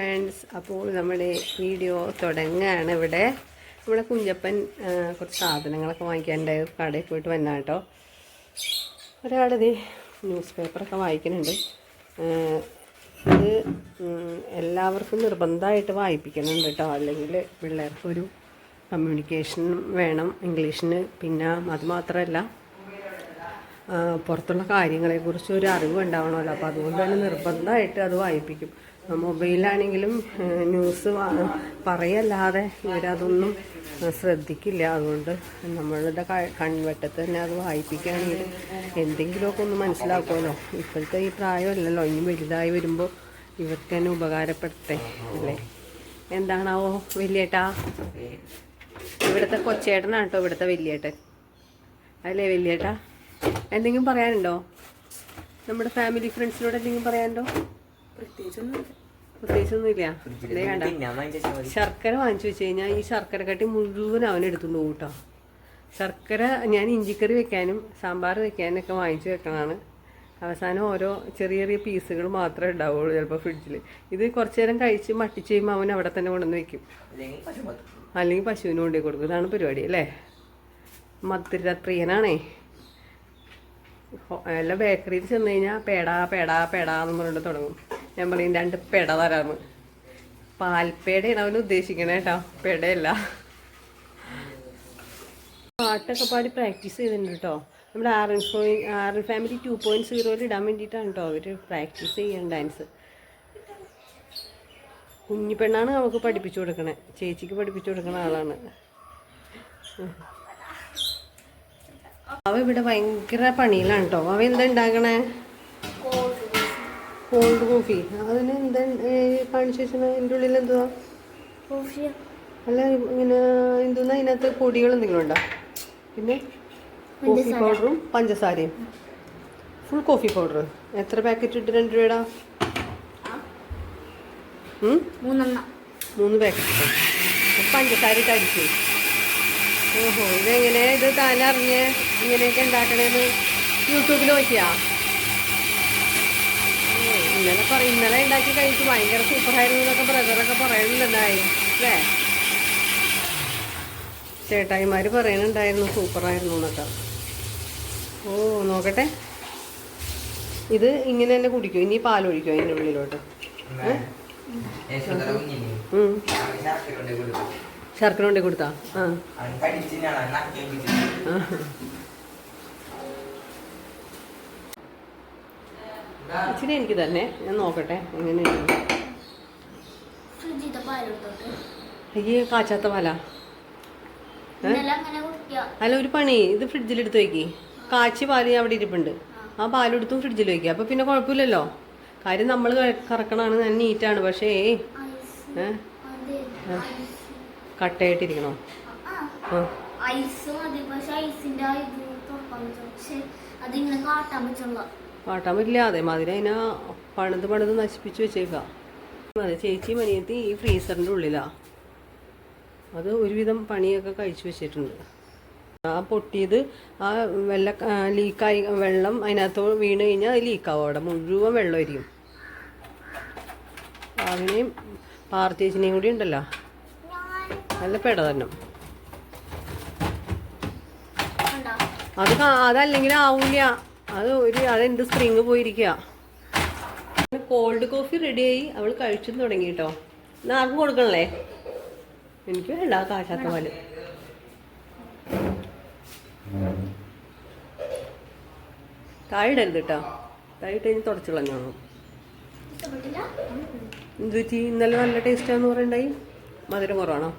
Friends അപ്പോൾ നമ്മുടെ video തുടങ്ങുകയാണ് ഇവിടെ. നമ്മുടെ കുഞ്ഞപ്പൻ കുറച്ച് സാധനങ്ങളൊക്കെ വാങ്ങിക്കാനുണ്ടായി കടയിൽ പോയിട്ട് വന്ന കേട്ടോ ഒരാളിത് ന്യൂസ് പേപ്പറൊക്കെ വായിക്കുന്നുണ്ട്. ഇത് എല്ലാവർക്കും നിർബന്ധമായിട്ട് വായിപ്പിക്കുന്നുണ്ട് കേട്ടോ അല്ലെങ്കിൽ പിള്ളേർക്കൊരു കമ്മ്യൂണിക്കേഷൻ വേണം ഇംഗ്ലീഷിന്. പിന്നെ അതുമാത്രമല്ല പുറത്തുള്ള കാര്യങ്ങളെക്കുറിച്ച് ഒരു അറിവ് ഉണ്ടാവണമല്ലോ അപ്പോൾ അതുകൊണ്ട് തന്നെ നിർബന്ധമായിട്ട് അത് വായിപ്പിക്കും. മൊബൈലാണെങ്കിലും ന്യൂസ് പറയല്ലാതെ ഇവരതൊന്നും ശ്രദ്ധിക്കില്ല. അതുകൊണ്ട് നമ്മളുടെ കൺവെട്ടത്ത് തന്നെ അത് വായിപ്പിക്കുകയാണെങ്കിൽ എന്തെങ്കിലുമൊക്കെ ഒന്ന് മനസ്സിലാക്കുമല്ലോ. ഇപ്പോഴത്തെ ഈ പ്രായമല്ലല്ലോ. ഇനി വലുതായി വരുമ്പോൾ ഇവർക്ക് തന്നെ ഉപകാരപ്പെടട്ടെ അല്ലേ? എന്താണാവോ വലിയേട്ടാ? ഇവിടുത്തെ കൊച്ചേട്ടനാണ് കേട്ടോ ഇവിടുത്തെ വലിയേട്ടൻ. അല്ലേ വലിയേട്ടാ? എന്തെങ്കിലും പറയാനുണ്ടോ? നമ്മുടെ ഫാമിലി ഫ്രണ്ട്സിനോട് എന്തെങ്കിലും പറയാനുണ്ടോ? പ്രത്യേകിച്ചൊന്നുമില്ല. ഇതേ കണ്ട? ശർക്കര വാങ്ങിച്ചു വെച്ച് കഴിഞ്ഞാൽ ഈ ശർക്കര കട്ടി മുഴുവൻ അവൻ എടുത്തുകൊണ്ട് പോകും കേട്ടോ. ശർക്കര ഞാൻ ഇഞ്ചിക്കറി വെക്കാനും സാമ്പാർ വെക്കാനും ഒക്കെ വാങ്ങിച്ചു വെക്കണതാണ്. അവസാനം ഓരോ ചെറിയ ചെറിയ പീസുകൾ മാത്രമേ ഉണ്ടാവുള്ളൂ ചിലപ്പോൾ ഫ്രിഡ്ജിൽ ഇത് കുറച്ചു നേരം കഴിച്ച് മട്ടിച്ച് കഴിയുമ്പോൾ അവൻ അവിടെ തന്നെ കൊണ്ടുവന്ന് വെക്കും. അല്ലെങ്കിൽ പശുവിന് കൊണ്ടു കൊടുക്കും. ഇതാണ് പരിപാടി അല്ലേ? മധുരപ്രിയനാണേ. എല്ലാ ബേക്കറിയിൽ ചെന്ന് കഴിഞ്ഞാൽ പേടാ പേടാ പേടാന്ന് പറഞ്ഞിട്ട് തുടങ്ങും. ഞാൻ പറയും രണ്ട് പെട തരാന്ന്. പാൽപ്പേടയാണ് അവൻ ഉദ്ദേശിക്കണേ കേട്ടോ. പെടയല്ല. പാട്ടൊക്കെ പാടി പ്രാക്ടീസ് ചെയ്തിട്ടുണ്ട് കേട്ടോ. നമ്മുടെ point R N family two point സീറോയിൽ ഇടാൻ വേണ്ടിയിട്ടാണ് കേട്ടോ അവർ പ്രാക്ടീസ് ചെയ്യാൻ ഡാൻസ്. കുഞ്ഞി പെണ്ണാണ് അവൾക്ക് പഠിപ്പിച്ചു കൊടുക്കണേ. ചേച്ചിക്ക് പഠിപ്പിച്ചു കൊടുക്കുന്ന ആളാണ്. അവ ഇവിടെ ഭയങ്കര പണിയിലാണ് കേട്ടോ. അവ എന്താ ഉണ്ടാക്കണേ? കോൾഡ് കോഫി അതിന് എന്താ കാണിച്ചു വെച്ചാൽ അതിന്റെ ഉള്ളിൽ എന്തുവാ? അല്ല ഇങ്ങനെ എന്തെന്നാ അതിനകത്ത് പൊടികൾ എന്തെങ്കിലും ഉണ്ടോ? പിന്നെ കോഫി പൗഡറും പഞ്ചസാരയും. ഫുൾ കോഫി പൗഡർ എത്ര പാക്കറ്റ് ഇട്ട് രണ്ട് രൂപയുടെ മൂന്ന് പാക്കറ്റ് പഞ്ചസാര ഇട്ട് അടിച്ചു ഓഹോ ഇതെങ്ങനെ ഇത് താനറിഞ്ഞ്? ഇങ്ങനെയൊക്കെ ഉണ്ടാക്കണേന്ന് യൂട്യൂബിൽ നോക്കിയാ? ഇന്നലെ പറയും ഇന്നലെ ഉണ്ടാക്കി കഴിച്ച്. ഭയങ്കര സൂപ്പറായിരുന്നു എന്നൊക്കെ ബ്രദറൊക്കെ പറയുന്നുണ്ടായി. അല്ലേ? ചേട്ടായിമാർ പറയുന്നുണ്ടായിരുന്നു സൂപ്പറായിരുന്നു എന്നൊക്കെ. ഓ നോക്കട്ടെ. ഇത് ഇങ്ങനെ തന്നെ കുടിക്കും. ഇനി പാലൊഴിക്കും അതിന്റെ ഉള്ളിലോട്ട്. ശർക്കര കൊണ്ടേ കൊടുത്താ. ആ. ഇച്ചിരി എനിക്ക് തന്നെ. ഞാൻ നോക്കട്ടെ എങ്ങനെയാണ് അയ്യേ കാച്ചാത്ത പാല. അല്ല ഒരു പണി. ഇത് ഫ്രിഡ്ജിലെടുത്ത് വെക്കി. കാച്ചി പാൽ അവിടെ ഇരിപ്പുണ്ട്. ആ. പാലെടുത്തും ഫ്രിഡ്ജിൽ വെക്കുക അപ്പോൾ പിന്നെ കുഴപ്പമില്ലല്ലോ. കാര്യം നമ്മൾ കറക്കണാണ് ഞാൻ നീറ്റാണ്. പക്ഷേ കട്ടയായിട്ടിരിക്കണോ? ഐസ് അതിങ്ങനെ കാട്ടാൻ പറ്റുള്ള കാട്ടാൻ പറ്റില്ല അതേമാതിരി അതിനെ പണിത് പണിത് നശിപ്പിച്ച് വെച്ചേക്കാം. അതെ ചേച്ചി മനിയത്തി ഈ ഫ്രീസറിന്റെ ഉള്ളിലാണ് അത് ഒരുവിധം പണിയൊക്കെ കഴിച്ചു വെച്ചിട്ടുണ്ട്. ആ പൊട്ടിയത് ആ വെള്ള ലീക്കായി വെള്ളം അതിനകത്ത് വീണ് കഴിഞ്ഞാൽ അത് ലീക്കാവും അവിടെ. മുഴുവൻ വെള്ളമായിരിക്കും അതിനെയും പാർച്ചേച്ചിനെയും കൂടി ഉണ്ടല്ലോ. നല്ല പെട തന്നെ. അത് അതല്ലെങ്കിൽ ആവൂല. അത് ഒരു അതെന്ത് സ്പ്രിങ് പോയിരിക്കുക കോൾഡ് കോഫി റെഡിയായി അവൾ കഴിച്ചു തുടങ്ങി കേട്ടോ എന്നാ ആർക്കും കൊടുക്കണല്ലേ? എനിക്ക് വേണ്ട കാശാത്ത പാൽ. താഴിടരുത് കേട്ടോ താഴിട്ട് കഴിഞ്ഞ് തുടച്ചു കളഞ്ഞോളൂ. ഇഷ്ടപ്പെട്ടില്ല എന്ത് പറ്റി? ഇന്നലെ നല്ല ടേസ്റ്റാന്ന് പറയണ്ടായി? മധുരം കുറവാണോ?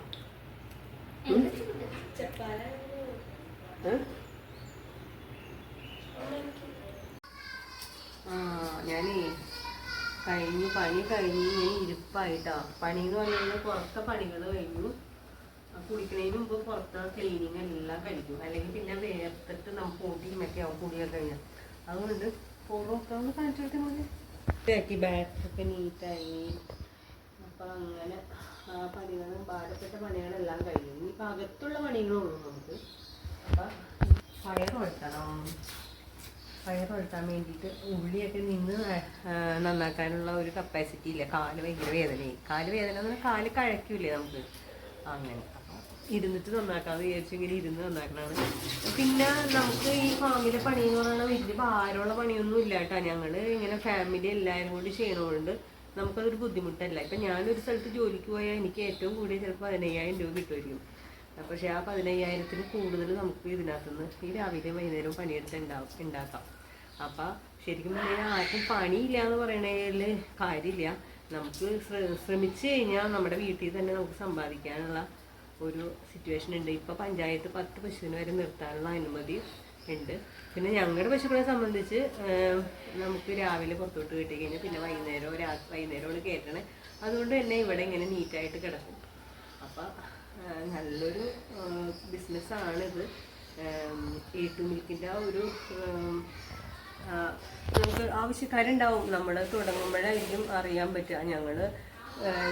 ഏ? ആ ഞാനേ കഴിഞ്ഞു പണി കഴിഞ്ഞ് ഞാൻ ഇരിപ്പായിട്ടാ. പണി എന്ന് പറഞ്ഞു കഴിഞ്ഞാൽ പുറത്തെ പണികൾ കഴിഞ്ഞു. കുളിക്കുന്നതിന് മുമ്പ് പുറത്തെ ക്ലീനിങ് എല്ലാം കഴിക്കും അല്ലെങ്കിൽ പിന്നെ വേർത്തിട്ട് നമുക്ക് ഓട്ടിയുമൊക്കെ ആവും കുടിയൊക്കെ കഴിഞ്ഞാൽ അതുകൊണ്ട് പുറമൊക്കെ ഒന്ന് കാണിച്ചിട്ട് മതി ബാക്കി ബാറ്റൊക്കെ നീറ്റായി അപ്പം അങ്ങനെ ആ പണികളും ഭാരപ്പെട്ട പണികളെല്ലാം കഴിഞ്ഞു. ഇനിയിപ്പോൾ അകത്തുള്ള പണികളുള്ളൂ നമുക്ക്. അപ്പം പയർ വെട്ടണം പയർ വളർത്താൻ വേണ്ടിയിട്ട് ഉള്ളിയൊക്കെ നിന്ന് നന്നാക്കാനുള്ള ഒരു കപ്പാസിറ്റി ഇല്ല. കാൽ ഭയങ്കര വേദനയായി. കാൽ വേദന എന്ന് പറഞ്ഞാൽ കാൽ കഴക്കില്ലേ നമുക്ക്? അങ്ങനെ. ഇരുന്നിട്ട് നന്നാക്കാന്ന് വിചാരിച്ചു ഇങ്ങനെ ഇരുന്ന് നന്നാക്കണതാണ്. പിന്നെ നമുക്ക് ഈ ഫാമിലെ പണി എന്ന് പറയുന്നത് വലിയ ഭാരമുള്ള പണിയൊന്നും ഇല്ല കേട്ടോ. ഞങ്ങൾ ഇങ്ങനെ ഫാമിലി എല്ലാവരും കൂടി ചെയ്യണതുകൊണ്ട് നമുക്കതൊരു ബുദ്ധിമുട്ടല്ല. ഇപ്പം ഞാനൊരു സ്ഥലത്ത് ജോലിക്ക് പോയാൽ എനിക്ക് ഏറ്റവും കൂടിയ ചിലപ്പോൾ പതിനയ്യായിരം രൂപ കിട്ടുമായിരിക്കും. പക്ഷേ ആ പതിനയ്യായിരത്തിന് കൂടുതൽ നമുക്ക് ഇതിനകത്തുനിന്ന് ഈ രാവിലെ വൈകുന്നേരവും പണിയെടുത്ത് ഉണ്ടാവും ഉണ്ടാക്കാം അപ്പം ശരിക്കും പറഞ്ഞാൽ ആർക്കും പണിയില്ല എന്ന് പറയണേൽ കാര്യമില്ല. നമുക്ക് ശ്രമിച്ചു കഴിഞ്ഞാൽ നമ്മുടെ വീട്ടിൽ തന്നെ നമുക്ക് സമ്പാദിക്കാനുള്ള ഒരു സിറ്റുവേഷൻ ഉണ്ട്. ഇപ്പോൾ പഞ്ചായത്ത് പത്ത് പശുവിന് വരെ നിർത്താനുള്ള അനുമതി ഉണ്ട്. പിന്നെ ഞങ്ങളുടെ പശുക്കളെ സംബന്ധിച്ച് നമുക്ക് രാവിലെ പുറത്തോട്ട് കിട്ടി കഴിഞ്ഞാൽ പിന്നെ വൈകുന്നേരം രാ വൈകുന്നേരമാണ് കയറ്റണേ അതുകൊണ്ട് തന്നെ ഇവിടെ ഇങ്ങനെ നീറ്റായിട്ട് കിടക്കും. അപ്പൊ നല്ലൊരു ബിസിനസ്സാണിത് എ ടു മിൽക്കിന്റെ ആ ഒരു നമുക്ക് ആവശ്യക്കാരുണ്ടാവും. നമ്മൾ തുടങ്ങുമ്പോഴായിരിക്കും അറിയാൻ പറ്റുക. ഞങ്ങൾ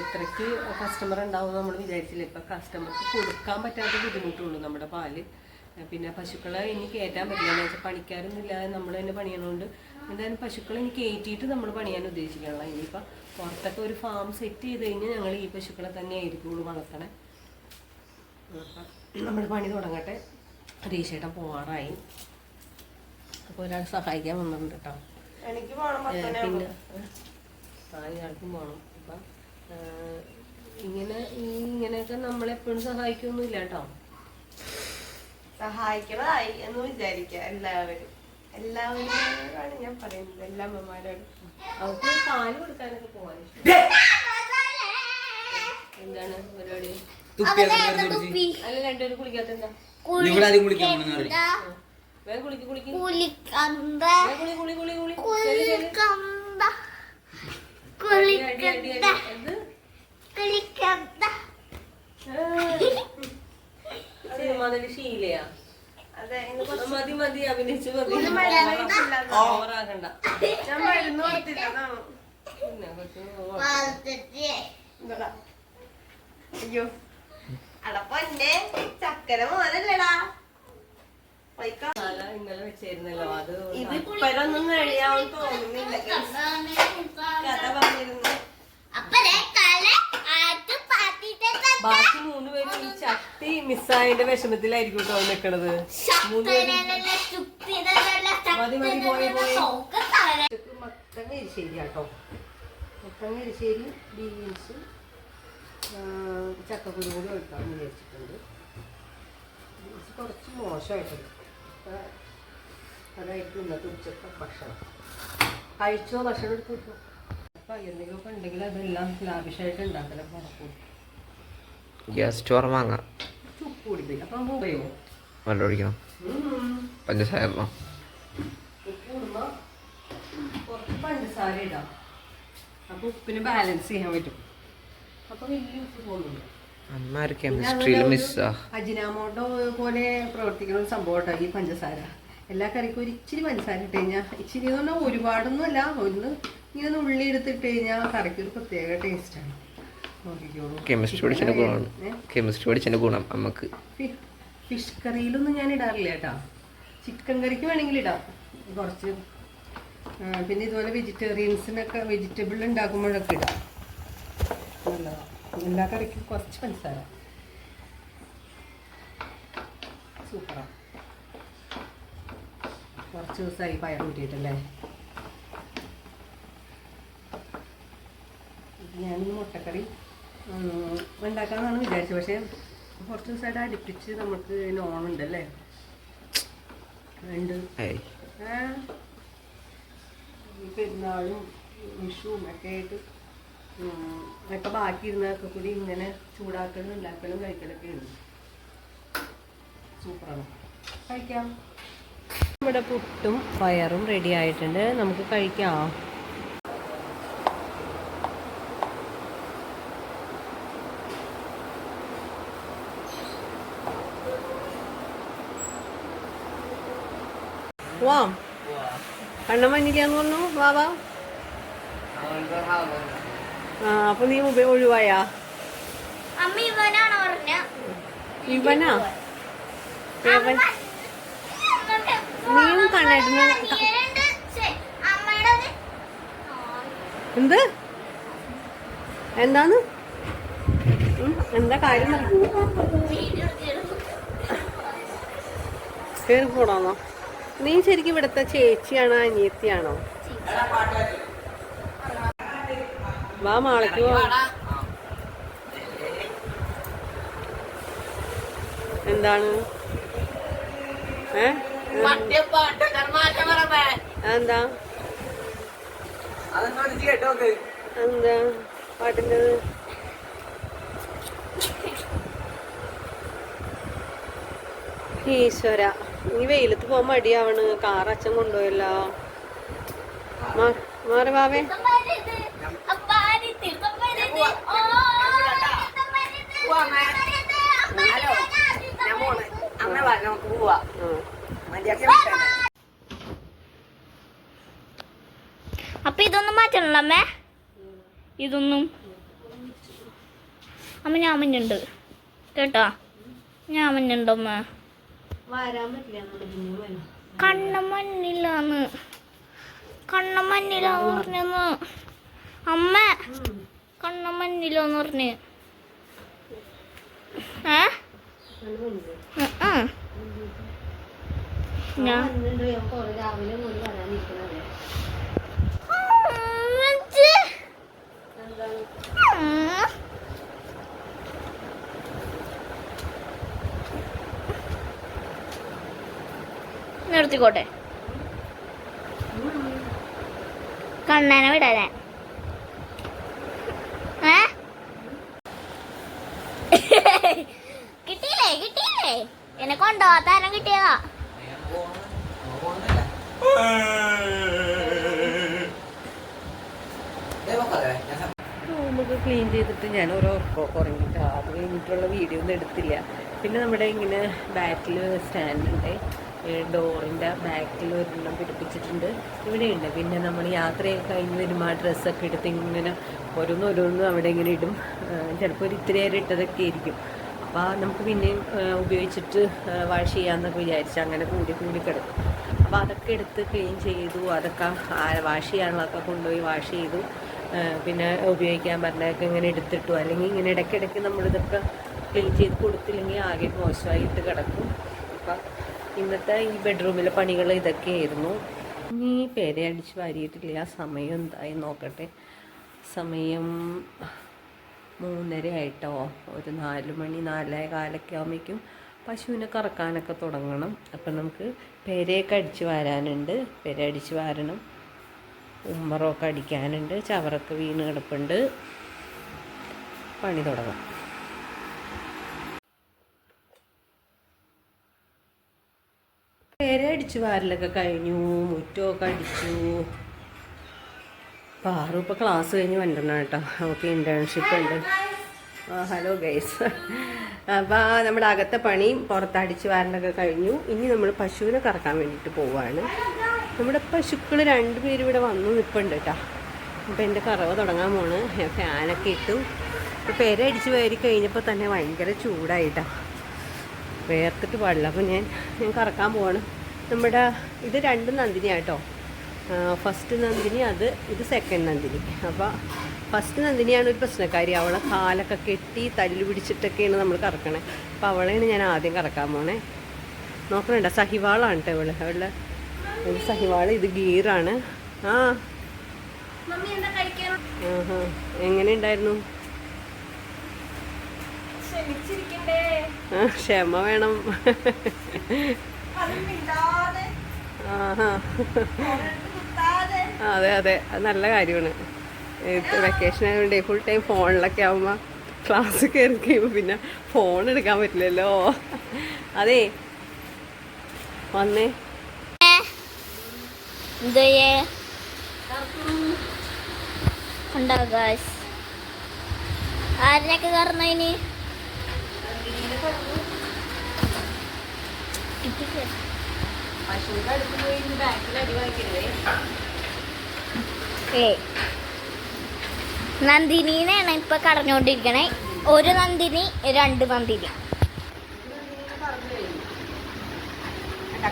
ഇത്രയ്ക്ക് കസ്റ്റമർ ഉണ്ടാവും നമ്മൾ വിചാരിച്ചില്ല. ഇപ്പം കസ്റ്റമർക്ക് കൊടുക്കാൻ പറ്റാത്ത ബുദ്ധിമുട്ടുള്ളൂ നമ്മുടെ പാൽ. പിന്നെ പശുക്കളെ ഇനി കയറ്റാൻ പറ്റില്ല. എന്ന് വെച്ചാൽ പണിക്കാരൊന്നും ഇല്ലാതെ നമ്മൾ തന്നെ പണിയണോണ്ട് എന്തായാലും പശുക്കളെ ഇനി കയറ്റിയിട്ട് നമ്മൾ പണിയാൻ ഉദ്ദേശിക്കാനുള്ള. ഇനിയിപ്പോൾ പുറത്തൊക്കെ ഒരു ഫാം സെറ്റ് ചെയ്ത് കഴിഞ്ഞാൽ ഞങ്ങൾ ഈ പശുക്കളെ തന്നെ ആയിരിക്കുള്ളൂ വളർത്തണേ. നമ്മുടെ പണി തുടങ്ങട്ടെ. റീശേട്ടൻ പോവാറായി. അപ്പോൾ ഒരാൾ സഹായിക്കാൻ വന്നിട്ടുണ്ട് കേട്ടോ. പോണം പിന്നെ ആ ഇയാൾക്കും പോകണം അപ്പം ഇങ്ങനെ ഈ ഇങ്ങനെയൊക്കെ നമ്മളെപ്പോഴും സഹായിക്കൊന്നുമില്ല കേട്ടോ. സഹായിക്കണതായി എന്ന് വിചാരിക്കുക എല്ലാവരും. എല്ലാവരോടാണ് ഞാൻ പറയുന്നത്. എല്ലാ അമ്മമാരോടും. അവർക്ക് പാൽ കൊടുക്കാനൊക്കെ പോകാൻ എന്താണ് പരിപാടി? തുപ്പി അല്ല രണ്ടുപേരും കുളിക്കാത്ത എന്താ? ഇവിടെ ആദ്യം കുളിക്കാൻ മതി മതി അഭിനയിച്ചു മതി. ഓവറാകണ്ട ഞാൻ മരുന്ന് കൊടുത്തില്ല അയ്യോ. അട ചക്കര മോനല്ലേടാ. ഇന്നലെ അത് ഇപ്പഴൊന്നും തോന്നുന്നില്ല. കഥ പറഞ്ഞിരുന്നു. ആറ്റ് ബാക്കി മൂന്ന് പേരും ഈ ചട്ടി മിസ്സായതിന്റെ വിഷമത്തിലായിരിക്കും കേട്ടോ നിക്കണത്. മൂന്ന് മതി, മതി, പോയി, പോയി. ഉച്ചയ്ക്ക് മത്തങ്ങ എരിശ്ശേരി കേട്ടോ മത്തങ്ങ എരിശ്ശേരി ബീൻസ് ചക്കക്കുരു കൂടി ഒഴിക്കാമെന്ന് വിചാരിച്ചിട്ടുണ്ട്. ബീൻസ് കുറച്ച് മോശമായിട്ടുണ്ട്. അതായിരിക്കും ഇന്നത്തെ ഉച്ചത്തെ ഭക്ഷണം. കഴിച്ചോ? ഭക്ഷണം എടുത്ത് അപ്പം എന്തെങ്കിലുമൊക്കെ ഉണ്ടെങ്കിൽ അതെല്ലാം ലാവിഷായിട്ട് ഉണ്ടാക്കലൊക്കെ നടക്കും ഗ്യാസ് ചോറ് വാങ്ങാം. ഉപ്പ് കൂടി പോയി അപ്പം നമുക്ക് ഉപയോഗം വെള്ളം ഒഴിക്കണം. പഞ്ചസാര ഇടണം. ഉപ്പ് കൂടുമ്പോൾ കുറച്ച് പഞ്ചസാര ഇടാം. അപ്പോൾ ഉപ്പിന് ബാലൻസ് ചെയ്യാൻ പറ്റും. അപ്പോൾ വലിയ ഉപ്പ് തോന്നില്ല അമ്മ കെമിസ്ട്രിയിൽ മിസ്സാ അജിനാമോട്ടോ പോലെ പ്രവർത്തിക്കുന്ന ഒരു സംഭവം ഈ പഞ്ചസാര. എല്ലാ കറിക്കും ഒരു ഇച്ചിരി പഞ്ചസാര ഇട്ട് കഴിഞ്ഞാൽ ഇച്ചിരി എന്ന് പറഞ്ഞാൽ ഒരുപാടൊന്നും അല്ല ഒന്ന് ഇങ്ങനെ ഒന്ന് ഉള്ളി എടുത്തിട്ട് കഴിഞ്ഞാൽ കറിക്ക് ഒരു പ്രത്യേക ടേസ്റ്റാണ് കെമിസ്ട്രി പഠിച്ചതിന്റെ ഗുണമാണ്? കെമിസ്ട്രി പഠിച്ചതിന്റെ ഗുണം നമുക്ക് ഫിഷ് കറിയിലൊന്നും ഞാൻ ഇടാറില്ല കേട്ടോ. ചിക്കൻ കറിക്ക് വേണമെങ്കിൽ ഇടാം. കുറച്ച് പിന്നെ ഇതുപോലെ വെജിറ്റേറിയൻസിനൊക്കെ വെജിറ്റബിൾ ഉണ്ടാക്കുമ്പോഴൊക്കെ ഇടാം. നല്ലതാണ് എല്ലാ കറിക്കും കുറച്ച് പഞ്ചസാര. സൂപ്പറാണ് കുറച്ച് ദിവസമായി പയർ കൂട്ടിയിട്ടല്ലേ ഞാനിന്ന് മുട്ടക്കറി ഉണ്ടാക്കാമെന്നാണ് വിചാരിച്ചത്. പക്ഷേ കുറച്ച് ദിവസമായിട്ട് അടുപ്പിച്ച് നമുക്ക് ഏയ്. ആ, ഈ പെരുന്നാളും വിഷുവും ഒക്കെ ആയിട്ട് ഒക്കെ ബാക്കി ഇരുന്നതൊക്കെ കൂടി ഇങ്ങനെ ചൂടാക്കലും ഉണ്ടാക്കലും കഴിക്കലൊക്കെ ഉണ്ട്. സൂപ്പറാണ്. കഴിക്കാം. നമ്മുടെ പുട്ടും പയറും റെഡി ആയിട്ടുണ്ട്. നമുക്ക് കഴിക്കാം. വാ. കണ്ണ മഞ്ഞിക്കാന്ന് പറഞ്ഞു. വാ വാ. അപ്പൊ നീ ഒഴിവായാ? അമ്മ ഇവനാണോ പറഞ്ഞ? ഇവനാ? നീയും കണ്ണേട്ടന് എന്ത്? എന്താന്ന്? എന്താ കാര്യം കേറിപ്പോടാന്നോ. പോടാന്നോ. നീ ശരിക്കും ഇവിടുത്തെ ചേച്ചിയാണോ അനിയത്തിയാണോ? വാ മാളയ്ക്ക് എന്താണ്? ഏ? എന്താ എന്താ പാട്ടിന്റെ ഈശ്വര ഇനി വെയിലത്ത് പോകാൻ മടിയാവണ്. കാർ അച്ഛൻ കൊണ്ടുപോയല്ലോ മാറി വാവേ. ഇതമ്മരുത്. അമ്മരുത്. ആ. അപ്പൊ ഇതൊന്നും മാറ്റണല്ലോ അമ്മേ? ഇതൊന്നും. അമ്മ ഞാൻ മഞ്ഞുണ്ട് കേട്ടോ? ഞാൻ മഞ്ഞുണ്ടോ അമ്മ. കണ്ണ മഞ്ഞില്ലാന്ന് കണ്ണ മഞ്ഞിലാന്ന് പറഞ്ഞെന്ന് അമ്മ കണ്ണ മഞ്ഞില്ലാന്ന് പറഞ്ഞ്. ഞാൻ. നിർത്തിക്കോട്ടെ. കണ്ണനെ വിടാൻ ഞാൻ ഓരോ ഉറങ്ങിയിട്ട് അത് കഴിഞ്ഞിട്ടുള്ള വീഡിയോ ഒന്നും എടുത്തില്ല. പിന്നെ നമ്മുടെ ഇങ്ങനെ ബാക്കിൽ സ്റ്റാൻഡുണ്ട് ഡോറിന്റെ ബാക്കിൽ ഒരെണ്ണം പിടിപ്പിച്ചിട്ടുണ്ട്. ഇവിടെയുണ്ട്. പിന്നെ നമ്മൾ യാത്രയൊക്കെ കഴിഞ്ഞ് വരുമ്പോൾ ആ ഡ്രസ്സൊക്കെ എടുത്ത് ഇങ്ങനെ ഓരോന്നും ഓരോന്നും അവിടെ ഇങ്ങനെ ഇടും. ചിലപ്പോൾ ഒരു ഇത്തിരി നേരം ഇട്ടതൊക്കെ ആയിരിക്കും. അപ്പോൾ നമുക്ക് പിന്നെയും ഉപയോഗിച്ചിട്ട് വാഷ് ചെയ്യാമെന്നൊക്കെ വിചാരിച്ച് അങ്ങനെ കൂടി കൂടി കിടക്കും. അപ്പോൾ അതൊക്കെ എടുത്ത് ക്ലീൻ ചെയ്തു. അതൊക്കെ വാഷ് ചെയ്യാനുള്ളതൊക്കെ കൊണ്ടുപോയി വാഷ് ചെയ്തു. പിന്നെ ഉപയോഗിക്കാൻ പറഞ്ഞൊക്കെ ഇങ്ങനെ എടുത്തിട്ടു. അല്ലെങ്കിൽ ഇങ്ങനെ ഇടയ്ക്കിടയ്ക്ക് നമ്മളിതൊക്കെ ക്ലീൻ ചെയ്ത് കൊടുത്തില്ലെങ്കിൽ ആകെ മോശമായിട്ട് കിടക്കും. അപ്പം ഇന്നത്തെ ഈ ബെഡ്റൂമിലെ പണികൾ ഇതൊക്കെയായിരുന്നു. ഇനി പേരെ അടിച്ച് വാരിയിട്ടില്ല. സമയം എന്തായി നോക്കട്ടെ. സമയം മൂന്നര ആയിട്ടോ ഒരു നാല് മണി നാലേ കാലൊക്കെ ആകുമ്പോഴേക്കും പശുവിനെ കറക്കാനൊക്കെ തുടങ്ങണം. അപ്പം നമുക്ക് പേരെയൊക്കെ അടിച്ച് വാരാനുണ്ട്. പേരെ അടിച്ച് വാരണം. ഉമ്മറമൊക്കെ അടിക്കാനുണ്ട് ചവറൊക്കെ വീണ് കിടപ്പുണ്ട്. പണി തുടങ്ങാം. പേരെ അടിച്ചു വാരലൊക്കെ കഴിഞ്ഞു മുറ്റമൊക്കെ അടിച്ചു. പാറു ഇപ്പോൾ ക്ലാസ് കഴിഞ്ഞ് വന്നിട്ടുണ്ട് കേട്ടോ. നമുക്ക് ഇന്റേൺഷിപ്പ് ഉണ്ട്. ആ ഹലോ ഗൈസ് അപ്പോൾ നമ്മുടെ അകത്തെ പണിയും പുറത്തടിച്ച് വാരലൊക്കെ കഴിഞ്ഞു. ഇനി നമ്മൾ പശുവിനെ കറക്കാൻ വേണ്ടിയിട്ട് പോവാണ്. നമ്മുടെ പശുക്കൾ രണ്ടുപേരും ഇവിടെ വന്നു നിൽപ്പുണ്ട് കേട്ടോ അപ്പോൾ എന്റെ കറവ് തുടങ്ങാൻ പോണ്. ഫാനൊക്കെ ഇട്ടു. ഇപ്പോൾ പെരടിച്ച് കയറി കഴിഞ്ഞപ്പോൾ തന്നെ ഭയങ്കര ചൂടായിട്ടാ വേർത്തിട്ട് വെള്ളം അപ്പോൾ ഞാൻ ഞാൻ കറക്കാൻ പോവാണ്. നമ്മുടെ ഇത് രണ്ട് നന്ദിനിയാട്ടോ ഫസ്റ്റ് നന്ദിനി അത് ഇത് സെക്കൻഡ് നന്ദിനി. അപ്പോൾ ഫസ്റ്റ് നന്ദിനിയാണ് ഒരു പ്രശ്നക്കാരി. അവളെ കാലൊക്കെ കെട്ടി തല്ല് പിടിച്ചിട്ടൊക്കെയാണ് നമ്മൾ കറക്കണേ. അപ്പോൾ അവളെയാണ് ഞാൻ ആദ്യം കറക്കാൻ പോണേ. നോക്കണേണ്ട? സഹിവാളാണ് കേട്ടോ ഇവൾ. അവളുടെ ഇത് സഹിവാൾ ഇത് ഗീറാണ്. ആ. എങ്ങനെ ഉണ്ടായിരുന്നു? ക്ഷമ വേണം. അതെ അതെ അത്. നല്ല കാര്യമാണ്. വെക്കേഷൻ ആയതുകൊണ്ട് ഫുൾ ടൈം ഫോണിലൊക്കെ ആകുമ്പോൾ ക്ലാസ് കയറി കഴിയുമ്പോൾ പിന്നെ ഫോൺ എടുക്കാൻ പറ്റില്ലല്ലോ. അതെ. വന്നേ. എന്തേ ഉണ്ടോ ഗായ്സ് ആരിനൊക്കെ നന്ദിനിന്നാണ് ഇപ്പൊ കടഞ്ഞോണ്ടിരിക്കണേ. ഒരു നന്ദിനി രണ്ട് നന്ദിനി.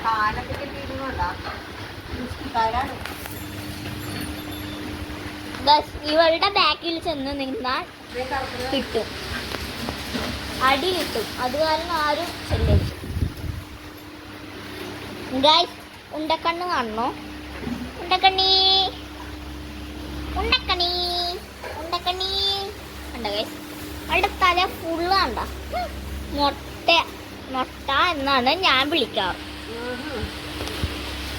കാലൊക്കെ കെട്ടിയിരുന്നു ഗുസ്തിക്കാരാണ് Guys, ഇവളുടെ ബാക്കിൽ ചെന്ന് നിന്നാൽ കിട്ടും. അടി കിട്ടും. അത് കാരണം ആരും ചെല്ലരുത്. ഗൈസ് ഉണ്ടക്കണ്ണ് കാണണോ? ഉണ്ടക്കണ്ണി. ഉണ്ടക്കണ്ണി. ഉണ്ടക്കണ്ണി. കണ്ട അവളുടെ തല ഫുള്ള് കണ്ട? മൊട്ട മൊട്ട എന്നാണ് ഞാൻ വിളിക്കാറ്.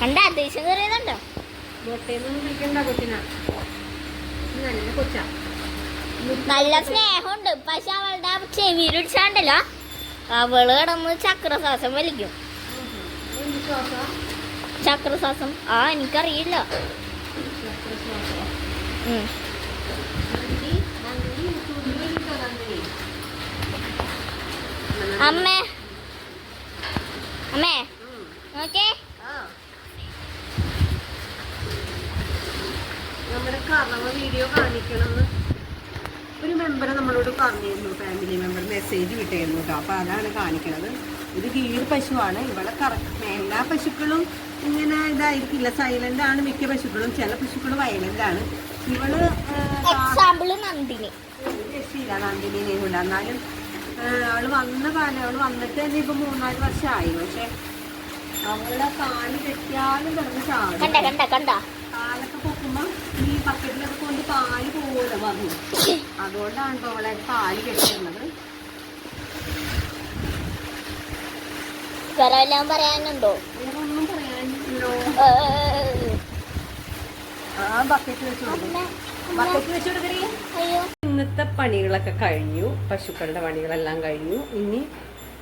കണ്ട ദേഷ്യം കയറിയതുണ്ടോ നല്ല സ്നേഹമുണ്ട്. പക്ഷെ അവളുടെ ആ ചെവി പിടിച്ചാണ്ടല്ലോ അവൾ കിടന്ന് ചക്രശ്വാസം വലിക്കും. ചക്രശ്വാസം? ആ എനിക്കറിയില്ല. അമ്മേ. അമ്മേ നോക്കേ നമ്മുടെ കറവ വീഡിയോ കാണിക്കണമെന്ന് ഒരു മെമ്പർ നമ്മളോട് പറഞ്ഞിരുന്നു ഫാമിലി മെമ്പർ മെസ്സേജ് വിട്ടായിരുന്നു കേട്ടോ അപ്പോൾ അതാണ് കാണിക്കണത്. ഇത് ഗീർ പശുവാണ്. ഇവിടെ കറക്റ്റ് എല്ലാ പശുക്കളും ഇങ്ങനെ ഇതായിരിക്കില്ല. സൈലന്റ് ആണ് മിക്ക പശുക്കളും. ചില പശുക്കൾ വയലന്റ് ആണ്. ഇവൾ എക്സാമ്പിൾ നന്ദിനി. രക്ഷയില്ല നന്ദിനി കൊണ്ട്. എന്നാലും അവൾ വന്ന കാലം അവൾ വന്നിട്ട് തന്നെ ഇപ്പൊ മൂന്നാൽ വർഷമായി പക്ഷെ അവളുടെ കാൽ തെറ്റിയാലും കിടന്ന് ചാടും. കാലൊക്കെ പൊക്കുമ്പോ ഈ ബക്കറ്റിലൊക്കെ കൊണ്ട് പാൽ പോലെ വന്നു അതുകൊണ്ടാണ് ഇപ്പൊ അവളെ പാൽ കെട്ടുന്നത് വേറെ പറയാനുണ്ടോ? ഒന്നും പറയാനില്ലല്ലോ. ഏ, ആ ബക്കറ്റ് വെച്ച് കൊടുക്കും. അമ്മ, അമ്മ, ബക്കറ്റ് ഇന്നത്തെ പണികളൊക്കെ കഴിഞ്ഞു. പശുക്കളുടെ പണികളെല്ലാം കഴിഞ്ഞു. ഇനി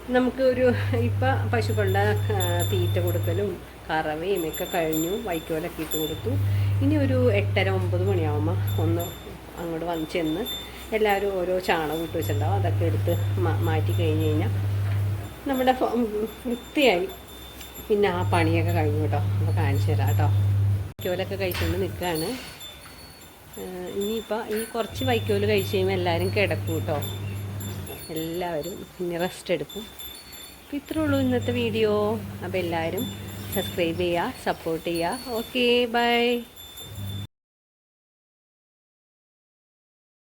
നമുക്ക് ഒരു ഇപ്പം പശുക്കളുടെ തീറ്റ കൊടുക്കലും കറവയും ഒക്കെ കഴിഞ്ഞു. വൈക്കോലൊക്കെ ഇട്ട് കൊടുത്തു. ഇനി ഒരു എട്ടര ഒമ്പത് മണിയാവുമ്പോൾ ഒന്ന് അങ്ങോട്ട് വന്ന് ചെന്ന് എല്ലാവരും ഓരോ ചാണകം ഇട്ട് വെച്ചിട്ടുണ്ടാവും. അതൊക്കെ എടുത്ത് മാറ്റി കഴിഞ്ഞ് കഴിഞ്ഞാൽ നമ്മുടെ വൃത്തിയായി. പിന്നെ ആ പണിയൊക്കെ കഴിഞ്ഞു കേട്ടോ. അപ്പോൾ കാണിച്ചു തരാം കേട്ടോ. വൈക്കോലൊക്കെ കഴിച്ചുകൊണ്ട് നിൽക്കുകയാണ് ഇനിയിപ്പോൾ ഈ കുറച്ച് വൈക്കോൽ കഴിച്ച് കഴിയുമ്പോൾ എല്ലാവരും കിടക്കും കേട്ടോ. എല്ലാവരും പിന്നെ റെസ്റ്റ് എടുക്കും. അപ്പോൾ ഇത്രേ ഉള്ളൂ ഇന്നത്തെ വീഡിയോ. അപ്പോൾ എല്ലാവരും സബ്സ്ക്രൈബ് ചെയ്യുക സപ്പോർട്ട് ചെയ്യുക. Okay bye